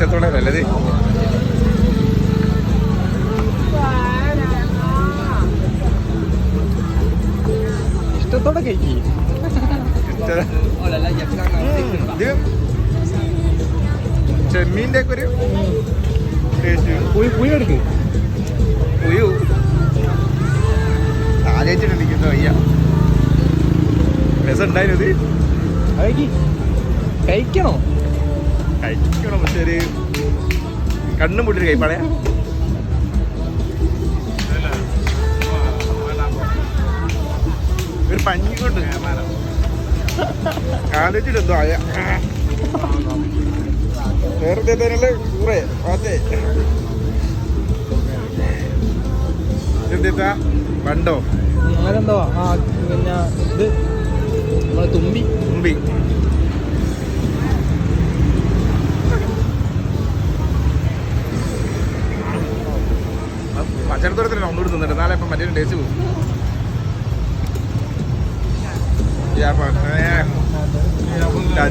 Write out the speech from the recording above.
നല്ലത് ഇഷ്ടത്തോടെ കഴിക്കി. ഇത് ചെമ്മീന്റെ ഒക്കെ ഒരു പുളി എടുക്ക്. ഉയ്യോ ആലോചിച്ചിട്ടിരിക്കുന്നു വയ്യ രസം ഉണ്ടായിരുന്നു ഇത്. കഴിക്കി. കഴിക്കണോ? കഴിക്കണം പക്ഷെ ഒരു കണ്ണും പൊട്ടിട്ട് കൈപ്പാളയാ ഒരു പഞ്ഞി കൊണ്ട്. ആലോചിച്ചിട്ട് എന്തോ ആയ. വേറെ തന്നെ കൂറെ അതെ. എന്താ വണ്ടോ? അങ്ങനെന്തോ ആ പിന്നെ ഇത്. നമ്മളെ തുമ്പി. തുമ്പി. പച്ചടത്തോരത്തിന് ഒന്നുകൂടി തിന്നിട്ട് നാളെ ഇപ്പം മറ്റേ ടേസ്റ്റ് പോകും ഞാൻ.